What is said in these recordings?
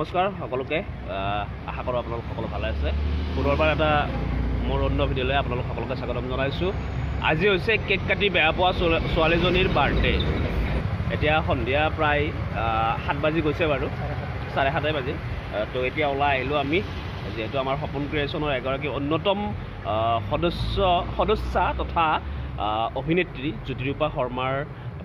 নমস্কাৰ সকলোকে। আশা কৰোঁ আপোনালোক সকলো ভালে আছে। পুনৰবাৰ এটা মোৰ অন্য ভিডিঅ'লৈ আপোনালোক সকলোকে স্বাগতম জনাইছোঁ। আজি হৈছে কেক কাটি বেয়া পোৱা ছোৱালী- ছোৱালীজনীৰ বাৰ্থডে। এতিয়া সন্ধিয়া প্ৰায় সাত বাজি গৈছে বাৰু। চাৰে সাতে বাজি। তো এতিয়া ওলাই আহিলোঁ আমি যিহেতু আমাৰ সপোন ক্ৰিয়েশ্যনৰ এগৰাকী অন্যতম সদস্য সদস্যা তথা অভিনেত্ৰী জ্যোতিৰূপা শৰ্মাৰ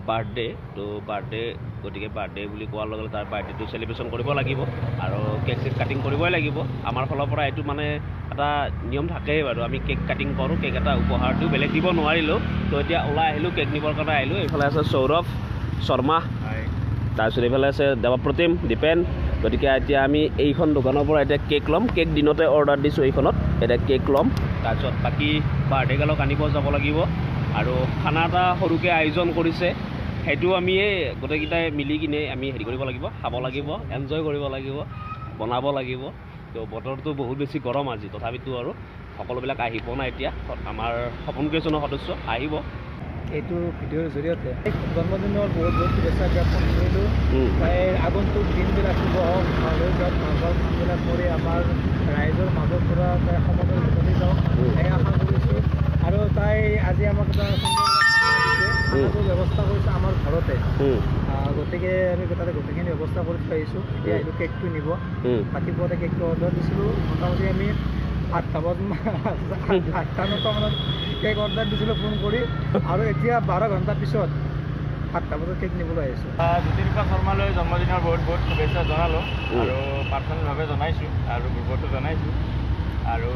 বাৰ্থডে তো বাৰ্থডে গতিকে বাৰ্থডে বুলি কোৱাৰ লগে লগে তাৰ বাৰ্থডেটো চেলিব্ৰেশ্যন কৰিব লাগিব আৰু কেক চেক কাটিং কৰিবই লাগিব। আমাৰ ফালৰ পৰা এইটো মানে এটা নিয়ম থাকেই বাৰু। আমি কেক কাটিং কৰোঁ কেক এটা উপহাৰ দিওঁ বেলেগ দিব নোৱাৰিলোঁ। তো এতিয়া ওলাই আহিলোঁ কেক নিবৰ কাৰণে আহিলোঁ। এইফালে আছে সৌৰভ শৰ্মা। তাৰপিছত এইফালে আছে দেৱপ্ৰতিম দীপেন। গতিকে এতিয়া আমি এইখন দোকানৰ পৰা এতিয়া কেক ল'ম। কেক দিনতে অৰ্ডাৰ দিছোঁ এইখনত। এতিয়া কেক ল'ম। তাৰপিছত বাকী বাৰ্থডে গালক আনিব যাব লাগিব। আৰু খানা এটা সৰুকৈ আয়োজন কৰিছে। সেইটো আমি এই গোটেইকেইটাই মিলি কিনে আমি হেৰি কৰিব লাগিব খাব লাগিব এনজয় কৰিব লাগিব বনাব লাগিব। তো বতৰটো বহুত বেছি গৰম আজি তথাপিতো আৰু সকলোবিলাক আহি পোৱা নাই এতিয়া। আমাৰ সপোন ক্ৰিয়েশ্যনৰ সদস্য আহিব। এইটো ভিডিঅ'ৰ জৰিয়তে জন্মদিনৰ বহুত বহুত শুভেচ্ছা জ্ঞাপন কৰিলোঁ। আগন্তুক দিনবিলাক শুভ হওক ভাল যাওক ভাল কামবিলাক কৰি আমাৰ ৰাইজৰ মাজৰ পৰা তাই সমাজৰ যাওক। এই আশা কৰিছোঁ। আৰু তাই আজি আমাক এটা ব্যৱস্থা কৰিছে আমাৰ ঘৰতে। গতিকে আমি তাতে গোটেইখিনি ব্যৱস্থা কৰি থৈ আহিছোঁ। এতিয়া। এইটো কেকটো নিব। ৰাতিপুৱাতে কেকটো অৰ্ডাৰ দিছিলোঁ। মোটামুটি আমি আঠটা বজাত আঠটা নটা মানত কেক অৰ্ডাৰ দিছিলোঁ ফোন কৰি। আৰু এতিয়া বাৰ ঘণ্টাৰ পিছত সাতটা বজাত কেক নিবলৈ আহিছোঁ। জ্যোতিৰূপা শৰ্মালৈ জন্মদিনৰ বহুত বহুত শুভেচ্ছা জনালোঁ। আৰু পাৰ্চনেলভাৱে জনাইছোঁ। আৰু গ্ৰুপতো জনাইছোঁ। আৰু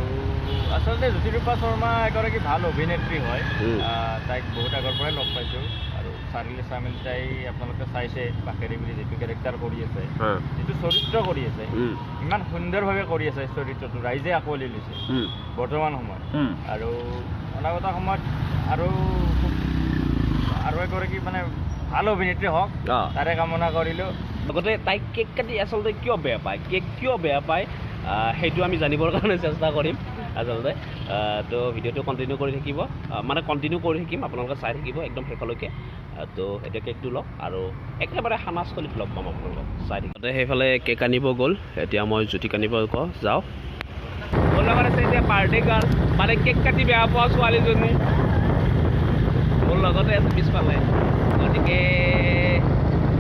আচলতে জ্যোতিৰূপা শৰ্মা এগৰাকী ভালো অভিনেত্ৰী হয়। তাইক বহুত আগৰ পৰাই লগ পাইছোঁ। আৰু চাৰিলি চামিল তাই আপোনালোকে চাইছে বাকেৰি বুলি যিটো কেৰেক্টাৰ কৰি আছে যিটো চৰিত্ৰ কৰি আছে ইমান সুন্দৰভাৱে কৰি আছে চৰিত্ৰটো। ৰাইজে আঁকোৱালি লৈছে বৰ্তমান সময়ত। আৰু অনাগত সময়ত আৰু আৰু এগৰাকী মানে ভালো অভিনেত্ৰী হওক তাৰে কামনা কৰিলোঁ। লগতে তাইক কেক কাটি আচলতে কিয় বেয়া পায়? কেক কিয় বেয়া পায়? সেইটো আমি জানিবৰ কাৰণে চেষ্টা কৰিম আচলতে। তো ভিডিঅ'টো কণ্টিনিউ কৰি থাকিব। মানে কণ্টিনিউ কৰি থাকিম আপোনালোকে চাই থাকিব একদম শেষলৈকে। তো এতিয়া কেকটো লওক আৰু একেবাৰে সামাজস্থলীত লগ পাম আপোনালোকক চাই থাকিব সেইফালে কেক আনিব গ'ল এতিয়া মই জ্যোতিক আনিব যাওঁ। মোৰ লগত আছে এতিয়া বাৰ্থডে গাৰ্ল মানে কেক কাটি বেয়া পোৱা ছোৱালীজনী। মোৰ লগতে আছে পিছফালে। গতিকে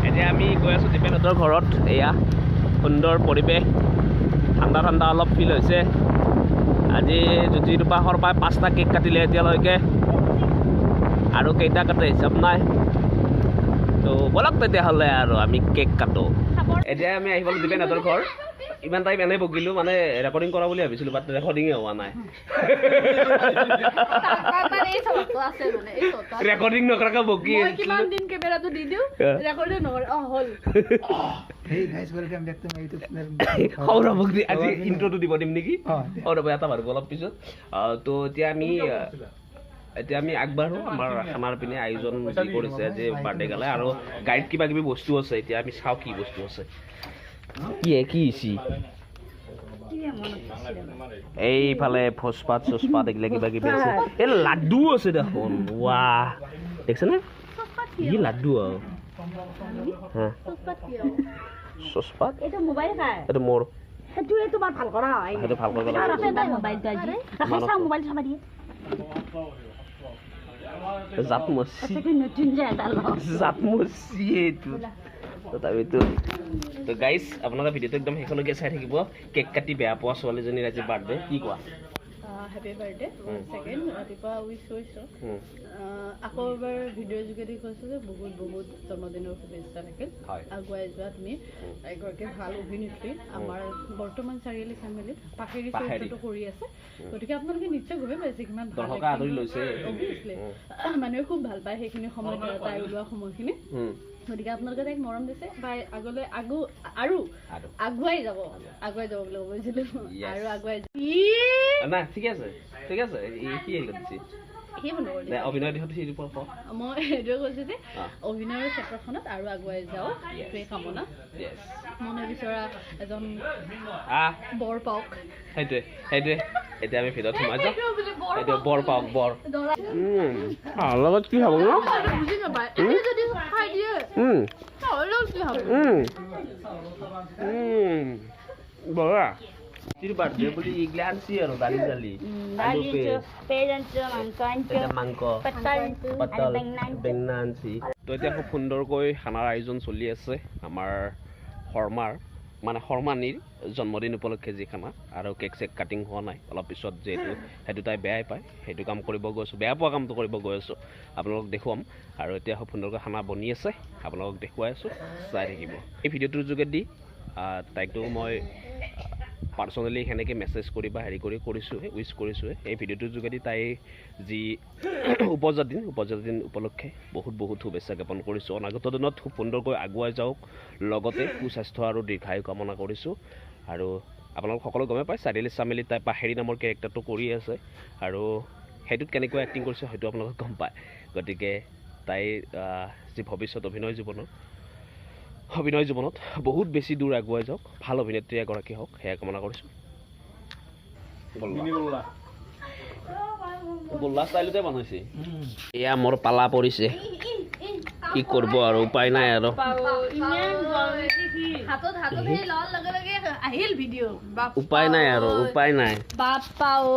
এতিয়া আমি গৈ আছোঁ দীপেনহঁতৰ ঘৰত এয়া সুন্দৰ পৰিৱেশ। ঠাণ্ডা ঠাণ্ডা অলপ ফিল হৈছে। আজি জ্যোতিৰূপা শৰ্মাই পাঁচটা কেক কাটিলে এতিয়ালৈকে। আৰু কেইটা কাটে হিচাপ নাই। তো ব'লক তেতিয়াহ'লে আৰু আমি কেক কাটো। এতিয়া আমি আহি পালোঁ দীপেনহঁতৰ ঘৰ। ইমান টাইম এনেই বকিলোঁ মানে ৰেকৰ্ডিং কৰা বুলি ভাবিছিলোঁ বাট ৰেকৰ্ডিঙে হোৱা নাই। ৰেকৰ্ডিং নকৰাকৈ বকি মই কিমান দিন কেমেৰাটো দি দিওঁ Yeah. ৰেকৰ্ডে নকৰে অ হ'ল। Hey guys welcome back to my YouTube সৌৰভক দি আজি ইণ্ট্ৰটো দিব দিম নেকি। সৌৰভ এটা বাঢ়িব অলপ পিছত। তো এতিয়া আমি এতিয়া আমি আগবাঢ়ো। আমাৰ খানাৰ পিনে আয়োজন যি কৰিছে আজি বাৰ্থডে গালে আৰু গাড়ীত কিবা কিবি বস্তু আছে। এতিয়া আমি চাওঁ কি বস্তু আছে। কি কি ইচি এইফালে ভোজপাত চোজপাত এইগিলা কিবা কিবি আছে এই লাড্ডু আছে দেখোন ৱাহ। দেখিছেনে? কি লাড্ডু আৰু? চচপাত এইটো মোবাইল খাই এইটো মোৰ জাপ মচি। জাপ মচি এইটো। তথাপিতো তো গাইজ আপোনালোকে ভিডিঅ'টো একদম শেষলৈকে চাই থাকিব। কেক কাটি বেয়া পোৱা ছোৱালীজনীৰ আজি বাৰ্থডে কি কোৱা? Happy birthday. ছেকেণ্ড ৰাতিপুৱা উইচ কৰিছোঁ আকৌ এবাৰ ভিডিঅ'ৰ যোগেদি কৈছোঁ যে বহুত বহুত জন্মদিনৰ শুভেচ্ছা থাকিল। আগুৱাই যোৱা তুমি এগৰাকী ভাল অভিনেত্ৰী আমাৰ বৰ্তমান চাৰিআলি চাৰিআলিত পাখেৰি। চৰিত্ৰটো কৰি আছে। গতিকে আপোনালোকে নিশ্চয় গমে পাইছে কিমান ভাল। মানুহে খুব ভাল পায় সেইখিনি সময়ত তাই ওলোৱা সময়খিনি। গতিকে আপোনালোকে তাইক মৰম দিছে বা আগলৈ আগু আৰু আগুৱাই যাব। আগুৱাই যাব। বুলি কৈছিলোঁ। Yes. আৰু আগুৱাই ঠিকে আছে ঠিক আছে কি আহিলে দিছে। অভিনয় মই সেইটোৱে কৈছোঁ যে। অভিনয়ৰ ক্ষেত্ৰখনত আৰু আগুৱাই যাওক। সেইটোৱে কামনা। মনে বিচৰা এজন বৰ পাওক। সেইটোৱে সেইটোৱে। এতিয়া আমি ভিতৰত সোমাই যাওঁ। বুলি বৰ পাওক বৰ লগত কি ন এতিয়া হ'ব উম। বৰা তিৰ বাৰ্থডে বুলি এইগিলা আনছি আৰু দালি দালি আলু পেষ্ট। এটা মাংস পাতল বেঙনা আনছি। তো এতিয়া খুব সুন্দৰকৈ খানাৰ আয়োজন চলি আছে আমাৰ শৰ্মাৰ। মানে শৰ্মানীৰ জন্মদিন উপলক্ষে যি খানা আৰু কেক চেক কাটিং হোৱা নাই। অলপ পিছত যিহেতু সেইটো তাই বেয়াই পায় সেইটো কাম কৰিব গৈ আছোঁ বেয়া পোৱা কামটো কৰিব গৈ আছোঁ। আপোনালোকক দেখুৱাম আৰু এতিয়া সুন্দৰকৈ খানা বনি আছে আপোনালোকক দেখুৱাই আছোঁ চাই থাকিব। এই ভিডিঅ'টোৰ যোগেদি আহ, তাইকো মই পাৰ্চনেলি সেনেকৈ মেছেজ কৰি বা হেৰি কৰি কৰিছোঁহে উইচ কৰিছোঁহে। এই ভিডিঅ'টোৰ যোগেদি তাই যি উপজা দিন উপজা দিন উপলক্ষে বহুত বহুত শুভেচ্ছা জ্ঞাপন কৰিছোঁ। অনাগত দিনত খুব সুন্দৰকৈ আগুৱাই যাওক। লগতে সুস্বাস্থ্য আৰু দীৰ্ঘায়ু কামনা কৰিছোঁ। আৰু আপোনালোক সকলো গমেই পায় চাৰিআলি চামেলি তাই পাহেৰি নামৰ কেৰেক্টাৰটো কৰি আছে। আৰু সেইটোত কেনেকৈ এক্টিং কৰিছে হয়তো আপোনালোকে গম পায়। গতিকে তাইৰ যি ভৱিষ্যত অভিনয় জীৱনৰ অভিনয় জীৱনত বহুত বেছি দূৰ আগুৱাই যাওক ভালো অভিনেত্ৰী এগৰাকী হওক সেয়া কামনা কৰিছোঁ। গোল্লা ষ্টাইলতে বনাইছে। এয়া মোৰ পালা পৰিছে। কি কৰিব আৰু উপায় নাই আৰু। উপায় নাই আৰু উপায় নাই। বাপ্পা ঐ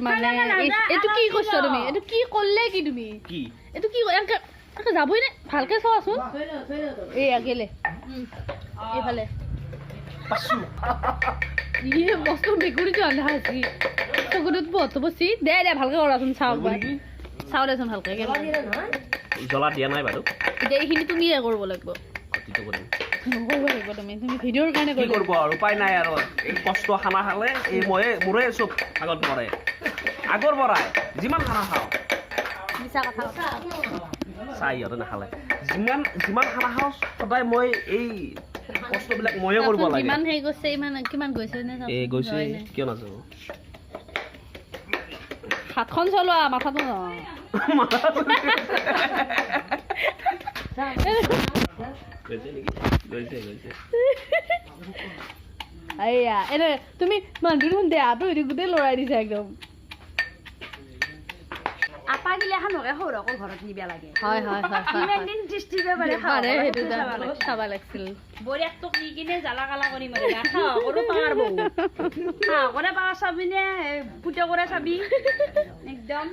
মানে এই- এইটো কি কৈছা তুমি? এইটো কি কৰিলে কি তুমি? কি? এইটো কি ক- এনেকে এনেকে যাবই নে। ভালকে চোৱাচোন এই আগেলে এইফালে ইয়ে মস্ত মেকুৰীটো আন্ধা আছে চকুটোত বহুত বচি দে দে ভালকে কৰাচোন চাওক চাওঁ দেচোন ভালকে জ্বলা দিয়া নাই বাৰু। এতিয়া এইখিনি তুমিয়ে কৰিব লাগিব। তুমি। তুমি ভিডিঅ'ৰ কাৰণে কি কৰিব। আৰু? উপায় নাই আৰু। এই কষ্ট খানা খালে এই ময়ে মোৰে চব আগত পৰে আগৰ পৰাই যিমান খানা খাওঁ। মিছা কথা। চাই ইহঁতে নাখালে। যিমান যিমান খানা খাওঁ সদায় মই এই কষ্টবিলাক ময়ে কৰিব লাগে। যিমান হেৰি গৈছে ইমান কিমান গৈছে নে এই গৈছে কিয় নাযাব? হাতখন চলোৱা মাথাটো এইয়া এনে তুমি মানুহটো দেখোন দেহাটো গোটেই লৰাই দিছা একদম। আপা গিলা খানকে সৌৰকো ঘৰত নিবা লাগে। হয় হয় হয় কিমান দিন দৃষ্টি পাৰে পাৰে সেইটো খাব এটা চাব লাগিছিল। বৰিয়াকটোক নি কিনে জ্বালা কালা কৰি মাৰিবা সাহসৰো পাৱাৰ বহু সাহসৰে পাৱাৰ চাবি নে পুতে কৰে চাবি? একদম।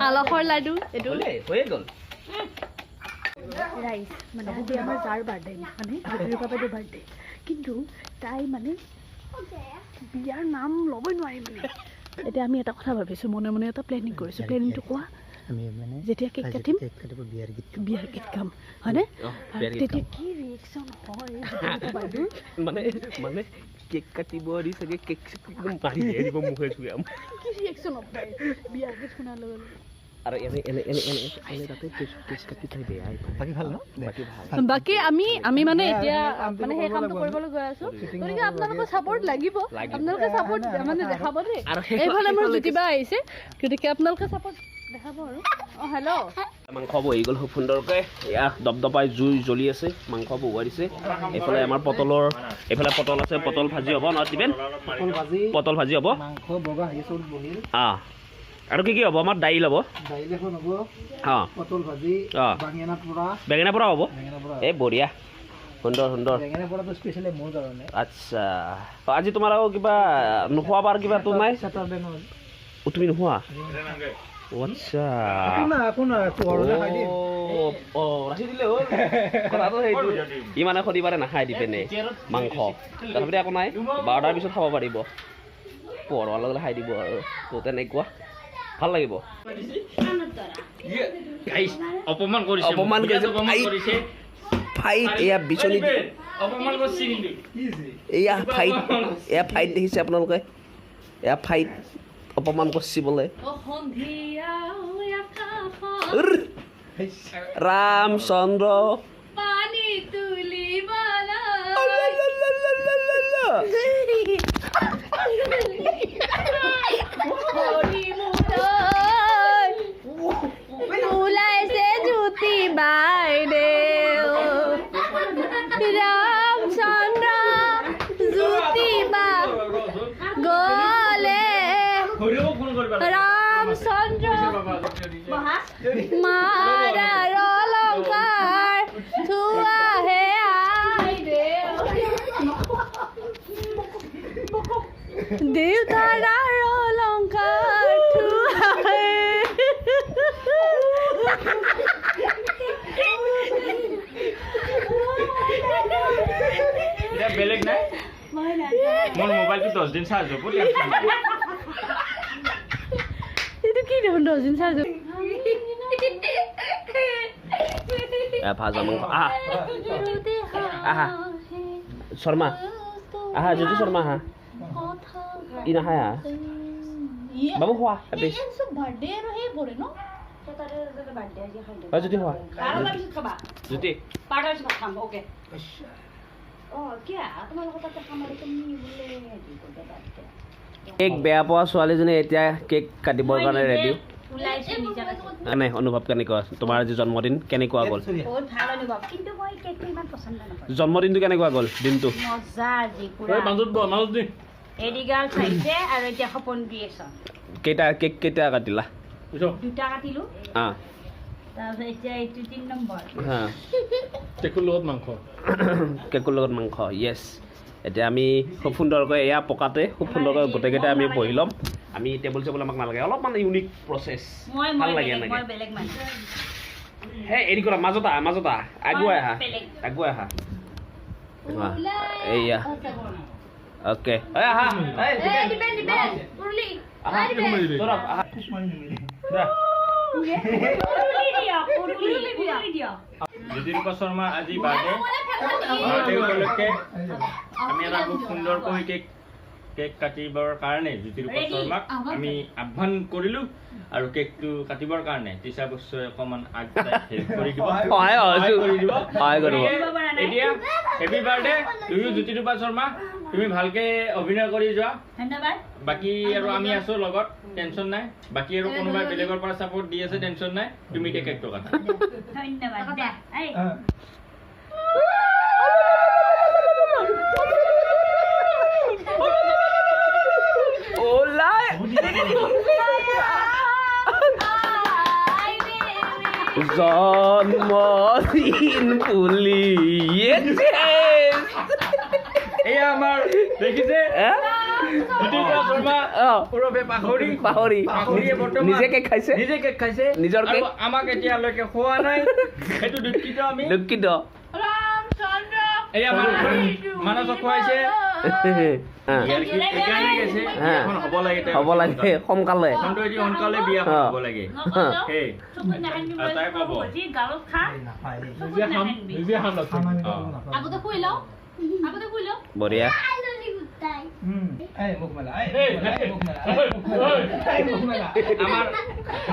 আলসৰ লাডু এইটো। হৈয়ে গ'ল। ৰাইজ মানে আজি আমাৰ যাৰ বাৰ্থডে মানে ৰুদ্ৰিকা বাইদেউৰ বাৰ্থডে কিন্তু তাই মানে বিয়াৰ নাম ল'বই নোৱাৰিম মানে। এতিয়া আমি এটা কথা ভাবিছোঁ মনে মনে এটা প্লেনিং কৰিছোঁ। প্লেনিংটো কোৱা? আমি মানে যেতিয়া কেক কাটিম কেক কাটিব বিয়াৰ গীত বিয়াৰ গীত গাম হয়নে? তেতিয়া কি ৰিয়েকশ্যন হয়? মানে মানে কেক কাটিব দি চাগে কেক একদম মাৰি দিব মুখে কি ৰিয়েকশ্যন হ'ব বিয়াৰ গীত শুনাৰ লগে লগে। বাকী আমি আমি মানে হ্যাঁ, এতিয়া মানে সেই হ্যাঁ, হ্যাঁ, মোৰ মাংস বহি গ'ল খুব সুন্দৰকৈ। ইয়াত দপদপাই জুই জ্বলি আছে মাংস বহুৱাই দিছে। এইফালে আমাৰ পটলৰ এইফালে পটল আছে পটল ভাজি হ'ব নহয় দিবেন? পটল ভাজি। হ'ব? অঁ আৰু কি কি হ'ব? আমাৰ দাইল হ'ব। দাইল এখন হ'ব অঁ। পটল ভাজি অ। বাঙিয়ানা পোৰা। বেঙেনা পৰা হ'ব? এই বঢ়িয়া। সুন্দৰ সুন্দৰ। আচ্ছা। আজি তোমাৰ আৰু কিবা নোখোৱা বাৰ নাই চেটাৰডে নহয় অ, তুমি নোখোৱা? আচ্ছা। নাই নাই ই মানে শনিবাৰে নাখায় দিপেনে মাংস। তথাপিতো একো নাই বাৰটাৰ পিছত খাব পাৰিব। পঢ়োৱাৰ লগে লগে খাই দিব আৰু। তো তেনেকুৱা। ভালো লাগিব। অপমান কৰিছে। অপমান কৰিছে। অপমান কৰিছে। ফাইট এয়া বিচনী অপমান কৰিছে এয়া ফাইট এয়া ফাইট দেখিছে আপোনালোকে। এয়া ফাইট অপমান কৰিছে বোলে। উৰ। ৰামচন্দ্ৰ দেউতাৰ অলংকাৰ বেলেগ নাই? মোৰ মোবাইলটো দহ দিন চাৰ্জ হ'ব এইটো কি দেখোন দহদিন চাৰ্জ হ'ব? ভাজা মাংস। আহা। আহা। শৰ্মা। আহা জ্যোতি শৰ্মা আহা। ই নাখায় আহা বাবু খোৱা তাতে বাৰ্থডে আৰু সেই পৰে ন অ, জ্যোতি খোৱা আৰু তাৰপিছত খাবা জ্যোতি পাৰ্টাৰ পিছত খাম অ'কে অঁ কিয়া তোমালোকৰ তাতে খাম আৰু তুমি বোলে হেৰি কৰিবা তাতে কেক বেয়া পোৱা ছোৱালীজনী এতিয়া কেক কাটিবৰ কাৰণে ৰেডি নিজাকে নাই অনুভৱ কেনেকুৱা তোমাৰ আজি জন্মদিন কেনেকুৱা গ'ল বহুত ভাল অনুভৱ কিন্তু মই কেকটো ইমান পচন্দ নকৰোঁ জন্মদিনটো কেনেকুৱা গ'ল দিনটো এডিগাল চাইছে আৰু এতিয়া সপোন ক্ৰিয়েশ্যন কেইটা কেক কেইটা কাটিলা দুটা কাটিলোঁ অঁ তাৰপিছত এতিয়া এইটো তিনি নম্বৰ হা কেকৰ লগত মাংস কেকৰ লগত মাংস য়েছ এতিয়া আমি খুব সুন্দৰকৈ এয়া পকাতে খুব সুন্দৰকৈ গোটেইকেইটা আমি বহি ল'ম। আমি টেবুল চেবুল আমাক নালাগে অলপমান ইউনিক প্ৰচেছ মই ভাল লাগে এনেকৈ। হে এৰি কৰা মাজত আহা মাজত আহা। আগুৱাই আহা। আগুৱাই আহা। দিয়ক জ্যোতিৰূপা শৰ্মা আজি বাৰ্থডে বাৰ্থডে উপলক্ষে আমি এটা খুব সুন্দৰকৈ কেক কেক কাটিবৰ কাৰণে জ্যোতিৰূপা? শৰ্মাক আমি আহ্বান কৰিলোঁ আৰু কেকটো কাটিবৰ কাৰণে তিছা বস্তুৱে অকণমান হেল্প কৰি দিব সহায় কৰি দিব সহায় এতিয়া হেপী বাৰ্থডে জ্যোতিৰূপা শৰ্মা তুমি ভালকে অভিনয় কৰি যোৱা। ধন্যবাদ। বাকী আৰু আমি আছো লগত টেনশ্যন নাই। বাকী আৰু কোনোবাই বেলেগৰ পৰা ছাপৰ্ট দি আছে টেনশ্যন নাই। তুমি এতিয়া কেকটো কাটা ধন্যবাদ। জন্মদিন বুলি এই আমাৰ দেখিছে? খাইছে? নিজেকে খাইছে। নিজৰ আমাক এতিয়ালৈকে খোৱা নাই। সেইটো দুখিত হ'ব লাগে সোনকালে। সোনকালে বিয়া হ'ব লাগে। লওঁ বঢ়িয়া আমাৰ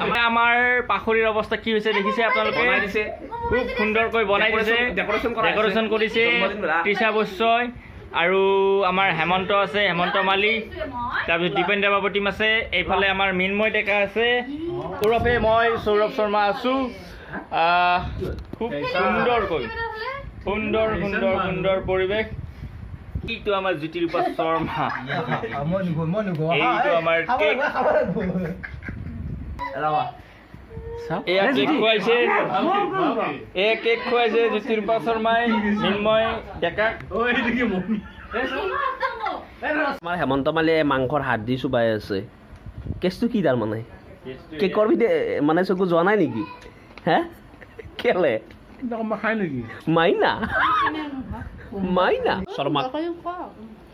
আমাৰ আমাৰ পাখৰিৰ অৱস্থা কি হৈছে দেখিছে আপোনালোকে? বনাই দিছে। খুব সুন্দৰকৈ বনাই দিছে। ডেকৰেশ্যন কৰিছে তৃষা বৈশ্যই আৰু আমাৰ হেমন্ত আছে হেমন্ত মালি। তাৰপিছত দীপেন দেৱাপতিম আছে। এইফালে আমাৰ মৃন্ময় ডেকা আছে। ওৰফে মই সৌৰভ শৰ্মা আছোঁ। খুব সুন্দৰকৈ। সুন্দৰ সুন্দৰ সুন্দৰ পৰিৱেশ এইটো আমাৰ জ্যোতিৰূপা শৰ্মা। এইটো আমাৰ কেক। এয়া কেক খুৱাইছে। এয়া কেক খুৱাইছে জ্যোতিৰূপা শৰ্মাই মৃন্ময় ডেকাক আমাৰ হেমন্ত মালিয়ে মাংসৰ হাত দি চুবাই আছে। কেছটো কি তাৰ মানে? কেকৰ ভিতৰত মানে চকু যোৱা নাই নেকি? হে? কেলে? মাইনা মাইনা শৰ্মা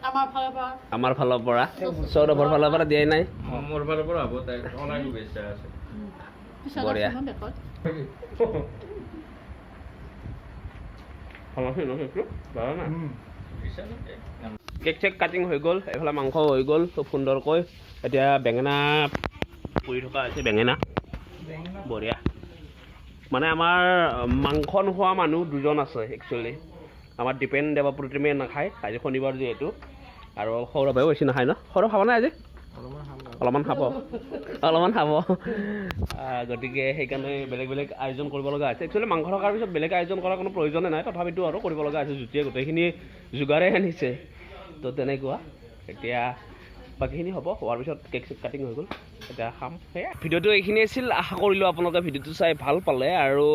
আমাৰ ফালৰ পৰা আমাৰ ফালৰ পৰা সৌৰভৰ ফালৰ পৰা দিয়াই নাই মোৰ ফালৰ পৰা হ'ব তাই অনাই শুভেচ্ছা আছে পিছত বঢ়িয়া। আছে ন বেকত কেক চেক কাটিং হৈ গ'ল। এইফালে মাংস হৈ গ'ল খুব সুন্দৰকৈ। এতিয়া বেঙেনা পুৰি থকা হৈছে বেঙেনা। বঢ়িয়া। মানে আমাৰ মাংস নোখোৱা মানুহ দুজন আছে একচুৱেলি আমাৰ দীপেন দেৱপ্ৰতিমে নাখায় আজি শনিবাৰ যিহেতু। আৰু সৌৰভেও বেছি নাখায় ন? সৌৰভ খাব নাই আজি? অলপমান খাব। অলপমান খাব। গতিকে সেইকাৰণে বেলেগ বেলেগ আয়োজন কৰিব লগা হৈছে একচুৱেলি মাংস থকাৰ পিছত বেলেগ আয়োজন কৰাৰ কোনো প্ৰয়োজনে নাই। তথাপিতো আৰু কৰিব লগা হৈছে জুতিয়ে গোটেইখিনি যোগাৰে আনিছে। তো তেনেকুৱা। এতিয়া বাকীখিনি হ'ব। হোৱাৰ পিছত কেক চেক কাটিং হৈ গ'ল। এতিয়া খাম। সেয়া। ভিডিঅ'টো এইখিনি আছিল। আশা কৰিলোঁ আপোনালোকে ভিডিঅ'টো চাই ভাল পালে আৰু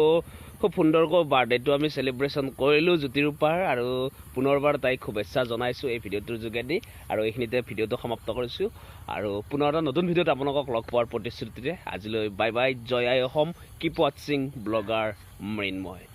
খুব সুন্দৰকৈ বাৰ্থডেটো আমি চেলিব্ৰেশ্যন কৰিলোঁ জ্যোতিৰূপাৰ আৰু পুনৰবাৰ তাইক শুভেচ্ছা জনাইছোঁ এই ভিডিঅ'টোৰ যোগেদি। আৰু এইখিনিতে ভিডিঅ'টো সমাপ্ত কৰিছোঁ। আৰু পুনৰ এটা নতুন ভিডিঅ'ত আপোনালোকক লগ পোৱাৰ প্ৰতিশ্ৰুতিৰে আজিলৈ বাই বাই। জয় আই অসম। কিপ ৱাটছিং ব্লগাৰ মৃন্ময়।